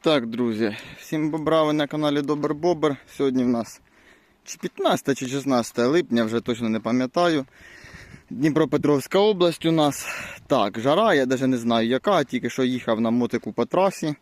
Так, друзі, всім бобрави на каналі Добр Бобр. Сьогодні в нас чи 15 чи 16 липня, вже точно не пам'ятаю. Дніпропетровська область у нас. Так, жара, я навіть не знаю яка, тільки що їхав на мотику по трасі,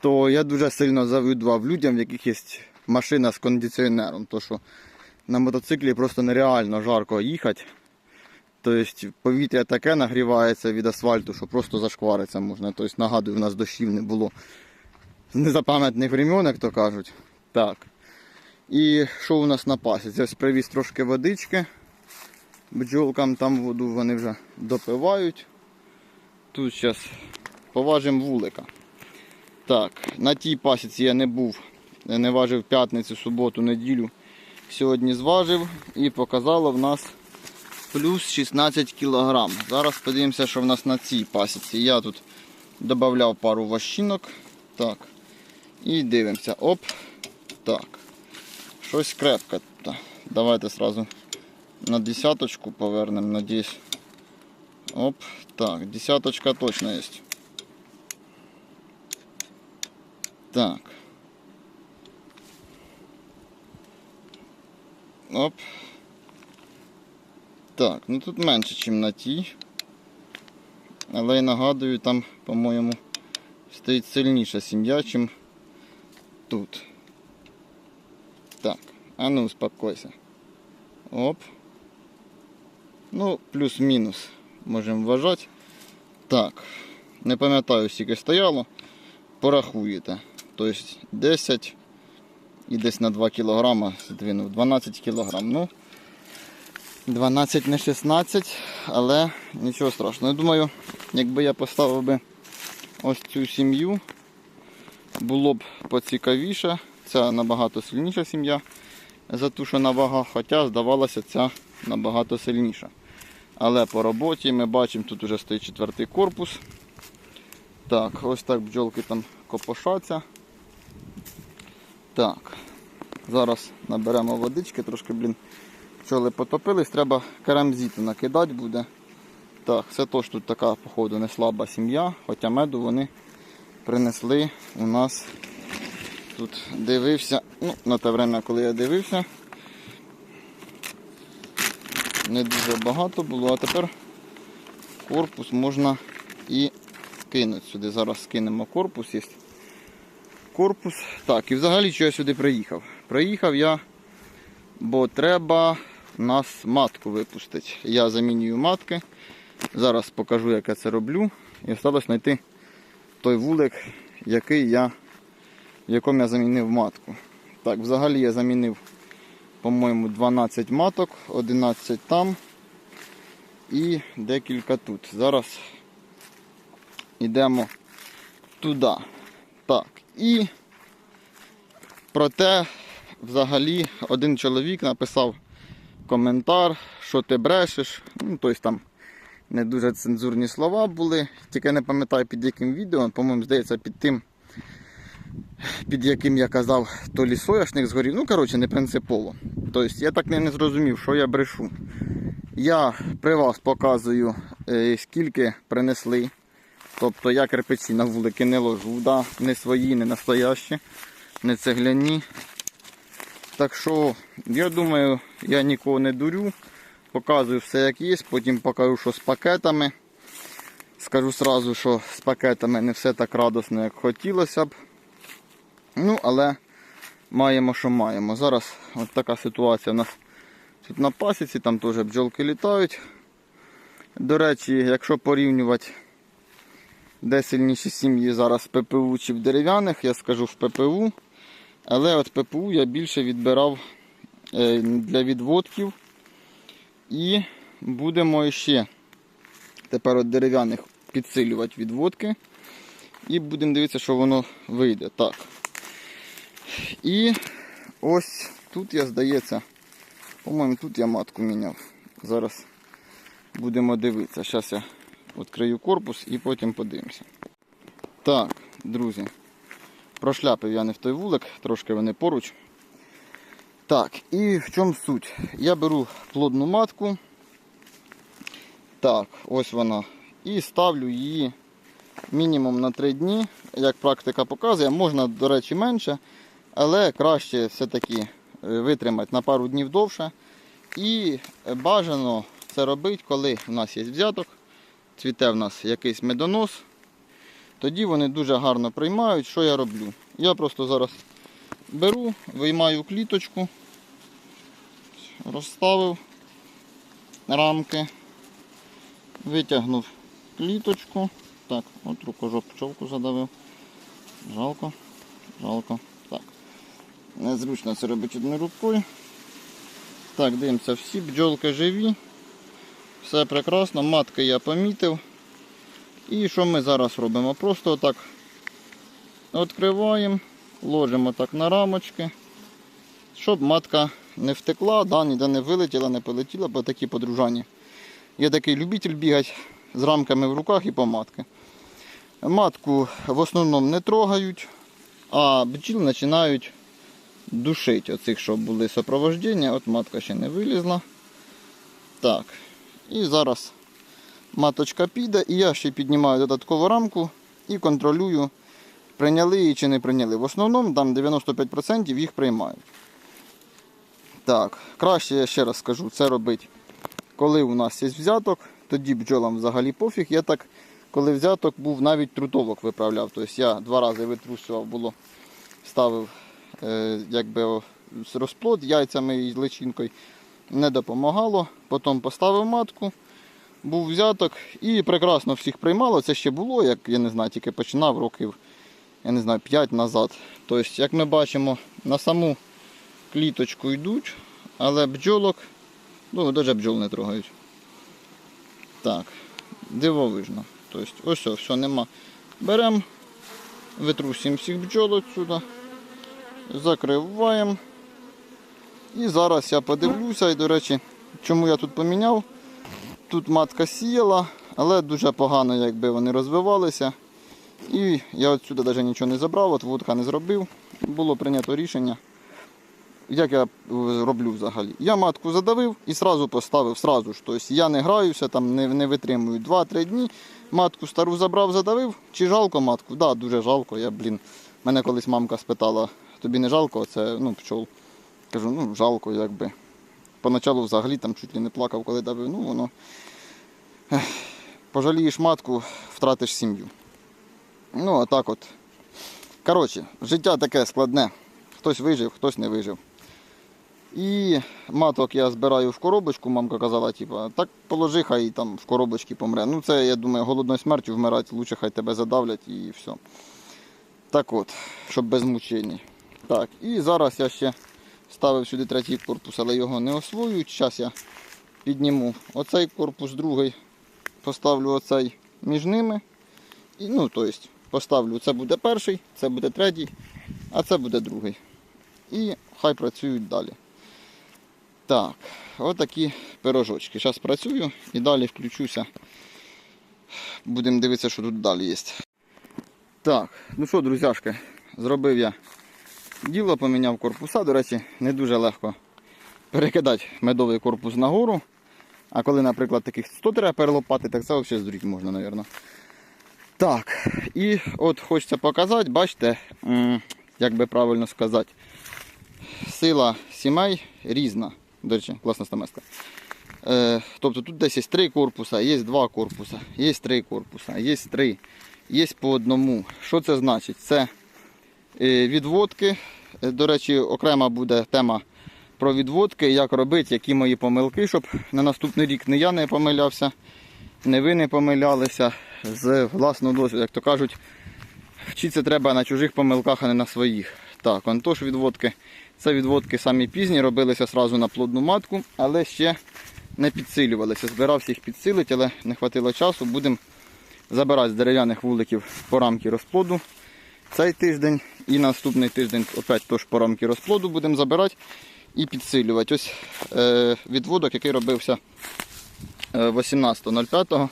то я дуже сильно завидував людям, в яких є машина з кондиціонером. То що на мотоциклі просто нереально жарко їхати. Тобто повітря таке нагрівається від асфальту, що просто зашквариться можна. Тобто, нагадую, в нас дощів не було незапам'ятних времен, як то кажуть. Так. І що у нас на пасіці? Ось привіз трошки водички. Бджолкам там воду вони вже допивають. Тут зараз поважимо вулика. Так, на тій пасіці я не був, я не важив п'ятницю, суботу, неділю. Сьогодні зважив і показало в нас плюс 16 кг. Зараз подивимося, що в нас на цій пасіці. Я тут додавав пару ващинок. Так. І дивимося. Оп. Так. Щось крепке. Давайте сразу на десяточку повернемо, надіюсь. Оп. Так, десяточка точно є. Так. Оп. Так, ну тут менше, ніж на тій. Але я нагадую, там, по-моєму, стоїть сильніша сім'я, ніж тут. Так, а ну успокойся. Оп. Ну, плюс-мінус можемо вважати. Так, не пам'ятаю, скільки стояло. Порахуєте. Тобто 10 і десь на 2 кг здвинув. 12 кг. Ну, 12 не 16, але нічого страшного. Я думаю, якби я поставив би ось цю сім'ю, було б поцікавіше. Ця набагато сильніша сім'я за ту, що на вага, хоча здавалося, ця набагато сильніша. Але по роботі ми бачимо, тут вже стоїть четвертий корпус. Так, ось так бджолки там копошаться. Так, зараз наберемо водички, трошки, блін, пчоли потопились, треба карамзіту накидати буде. Так, це теж тут така, походу, не слаба сім'я, хоча меду вони принесли у нас тут дивився, ну, на те время, коли я дивився, не дуже багато було, а тепер корпус можна і кинути сюди. Зараз скинемо корпус. Є. Корпус. Так, і взагалі що я сюди приїхав? Приїхав я, бо треба нас матку випустити. Я замінюю матки. Зараз покажу, як я це роблю. І осталось знайти той вулик, який я, в якому я замінив матку. Так, взагалі я замінив, по-моєму, 12 маток, 11 там і декілька тут. Зараз йдемо туди. Так, і проте взагалі один чоловік написав коментар, що ти брешеш. Ну, тобто там не дуже цензурні слова були, тільки не пам'ятаю під яким відео, по-моєму, здається, під тим, під яким я казав, то лі соняшник згорів. Ну, коротше, не принципово. Тобто я так не, не зрозумів, що я брешу. Я при вас показую, е, скільки принесли. Тобто я кирпичі на вулики не ложу, да? не свої, не настоящі, не цегляні. Так що, я думаю, я нікого не дурю. Показую все як є, потім покажу, що з пакетами. Скажу сразу, що з пакетами не все так радосно, як хотілося б. Ну, але маємо, що маємо. Зараз от така ситуація у нас тут на пасіці, там теж бджолки літають. До речі, якщо порівнювати, де сильніші сім'ї зараз в ППУ чи в дерев'яних, я скажу в ППУ. Але от ППУ я більше відбирав е, для відводків. І будемо ще тепер от дерев'яних підсилювати відводки. І будемо дивитися, що воно вийде. Так. І ось тут я, здається, по-моєму, тут я матку міняв. Зараз будемо дивитися. Зараз я відкрию корпус і потім подивимося. Так, друзі, прошляпив я не в той вулик, трошки вони поруч. Так, і в чому суть? Я беру плодну матку. Так, ось вона. І ставлю її мінімум на 3 дні, як практика показує, можна, до речі, менше, але краще все-таки е, витримати на пару днів довше. І бажано це робити, коли в нас є взяток, цвіте в нас якийсь медонос. Тоді вони дуже гарно приймають. Що я роблю? Я просто зараз беру, виймаю кліточку, розставив рамки, витягнув кліточку. Так, от рукожоп пчолку задавив. Жалко, жалко. Так. Незручно це робити одною рукою. Так, дивимося, всі бджолки живі. Все прекрасно, матки я помітив. І що ми зараз робимо? Просто отак відкриваємо, ложимо так на рамочки, щоб матка не втекла, да, ніде не вилетіла, не полетіла, бо такі подружані. Я такий любитель бігати з рамками в руках і по матки. Матку в основному не трогають, а бджіл починають душити. Оцих, що були сопровождення, от матка ще не вилізла. Так. І зараз маточка піде, і я ще піднімаю додаткову рамку і контролюю, прийняли її чи не прийняли. В основному там 95% їх приймають. Так, краще я ще раз скажу, це робить, коли у нас є взяток, тоді бджолам взагалі пофіг. Я так, коли взяток був, навіть трутовок виправляв. Тобто я два рази витрушував, було, ставив е, якби розплод яйцями і личинкою. Не допомагало. Потім поставив матку, був взяток і прекрасно всіх приймало. Це ще було, як я не знаю, тільки починав років, я не знаю, 5 назад. Тобто, як ми бачимо, на саму кліточку йдуть, але бджолок, ну, навіть бджол не трогають. Так, дивовижно. Тобто, ось, ось, все, нема. Беремо, витрусимо всіх бджол отсюди, закриваємо. І зараз я подивлюся, і, до речі, чому я тут поміняв. Тут матка сіяла, але дуже погано якби вони розвивалися. І я отсюди навіть нічого не забрав, от вудка не зробив. Було прийнято рішення. Як я е, роблю взагалі? Я матку задавив і одразу поставив, сразу ж. Тобто я не граюся, там не, не витримую 2-3 дні. Матку стару забрав, задавив. Чи жалко матку? Так, да, дуже жалко. Я, блін, мене колись мамка спитала, тобі не жалко, це ну, пчол. Кажу, ну жалко, якби. Поначалу взагалі там чуть ли не плакав, коли давив, ну воно. ех, Пожалієш матку, втратиш сім'ю. Ну, а так от. Коротше, життя таке складне. Хтось вижив, хтось не вижив. І маток я збираю в коробочку, мамка казала, типу, так положи, хай там в коробочці помре. Ну це, я думаю, голодною смертю вмирати, лучше хай тебе задавлять і все. Так от, щоб без мучень. Так, і зараз я ще ставив сюди третій корпус, але його не освоюю. Зараз я підніму оцей корпус, другий, поставлю оцей між ними. І, ну, тобто, поставлю, це буде перший, це буде третій, а це буде другий. І хай працюють далі. Так, отакі пирожочки. Зараз працюю і далі включуся. Будемо дивитися, що тут далі є. Так, ну що, друзяшки, зробив я діло, поміняв корпуса. До речі, не дуже легко перекидати медовий корпус нагору. А коли, наприклад, таких 100 треба перелопати, так це взагалі здуріти можна, мабуть. Так, і от хочеться показати, бачите, як би правильно сказати, сила сімей різна. До речі, класна стамеска. Е, тобто тут десь є три корпуса, є два корпуса, є три корпуса, є три, є по одному. Що це значить? Це е, відводки. Е, До речі, окрема буде тема про відводки, як робити, які мої помилки, щоб на наступний рік не я не помилявся, не ви не помилялися з власного досвіду, як то кажуть, вчитися треба на чужих помилках, а не на своїх. Так, он тож відводки. Це відводки самі пізні, робилися одразу на плодну матку, але ще не підсилювалися. Збирався їх підсилити, але не вистачило часу. Будемо забирати з дерев'яних вуликів по рамки розплоду цей тиждень і наступний тиждень опять теж по рамки розплоду будемо забирати і підсилювати. Ось е, відводок, який робився е, 18.05.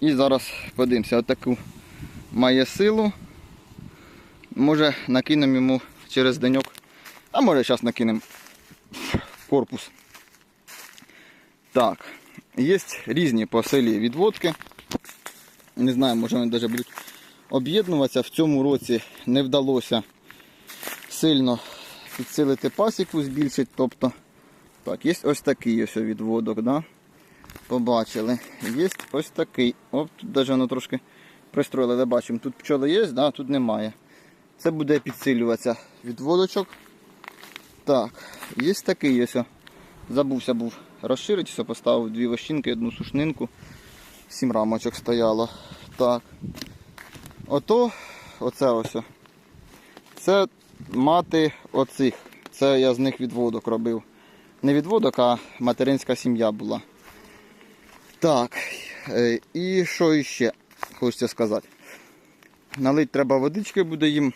І зараз подивимося, отаку має силу. Може накинемо йому через деньок, а може зараз накинемо корпус. Так, є різні по силі відводки. Не знаю, може вони навіть будуть об'єднуватися. В цьому році не вдалося сильно підсилити пасіку, збільшити. Тобто, так, є ось такий ось відводок, да? побачили. Є ось такий. Оп, тут навіть воно трошки пристроїли, але бачимо, тут пчоли є, да? тут немає. Це буде підсилюватися відводочок. Так, є такий ось. Забувся був розширити, все, поставив дві вощинки, одну сушнинку. Сім рамочок стояло. Так. Ото, оце ось. Це мати оцих. Це я з них відводок робив. Не відводок, а материнська сім'я була. Так. е, І що іще хочеться сказати. Налить треба водички буде їм.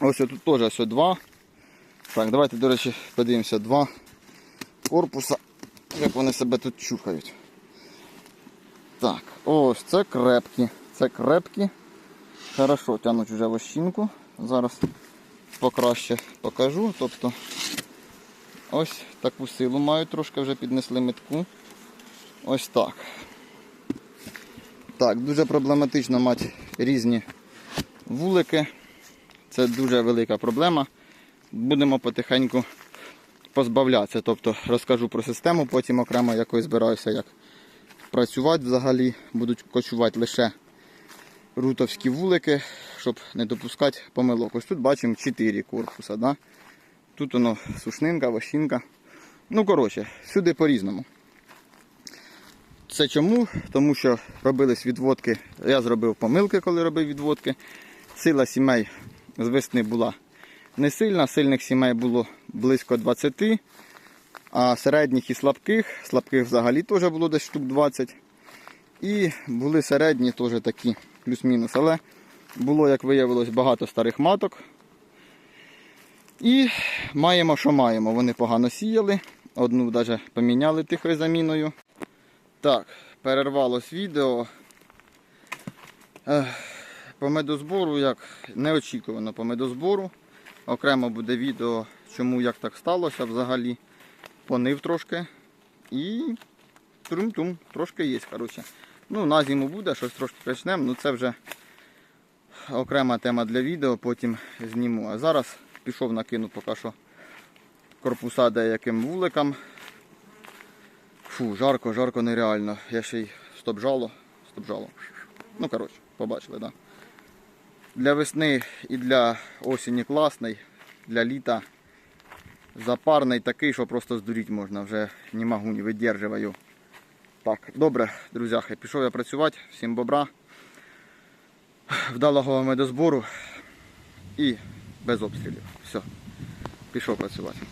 Ось тут теж ось два. Так, давайте, до речі, подивимося два корпуса, як вони себе тут чухають. Так, ось це крепкі. Це крепкі. Хорошо, тянуть вже вощинку. Зараз покраще покажу. Тобто ось таку силу мають, трошки вже піднесли метку. Ось так. Так, дуже проблематично мати різні вулики. Це дуже велика проблема. Будемо потихеньку позбавлятися. Тобто розкажу про систему, потім окремо якось збираюся як працювати взагалі. Будуть кочувати лише рутовські вулики, щоб не допускати помилок. Ось тут бачимо 4 корпуса. Да? Тут воно сушнинка, вощинка. Ну, коротше, всюди по-різному. Це чому? Тому що робились відводки. Я зробив помилки, коли робив відводки. Сила сімей з весни була не сильна, сильних сімей було близько 20, а середніх і слабких, слабких взагалі теж було десь штук 20. І були середні теж такі, плюс-мінус. Але було, як виявилось, багато старих маток. І маємо, що маємо. Вони погано сіяли. Одну навіть поміняли тихою заміною. Так, перервалось відео. Ех, По медозбору, як неочікувано по медозбору. Окремо буде відео, чому як так сталося взагалі. Понив трошки. І трум-тум, трошки є. коротше. Ну, на зиму буде, щось трошки почнемо, ну це вже окрема тема для відео, потім зніму. А зараз пішов накину поки що корпуса деяким вуликам. Фу, жарко, жарко нереально. Я ще й стоп-жало, стоп-жало. Ну, коротше, побачили, так. Да? Для весни і для осені класний, для літа запарний такий, що просто здуріть можна, вже не можу, не видержую. Так, добре, друзяхи, пішов я працювати, всім бобра, вдалого медозбору і без обстрілів. Все, пішов працювати.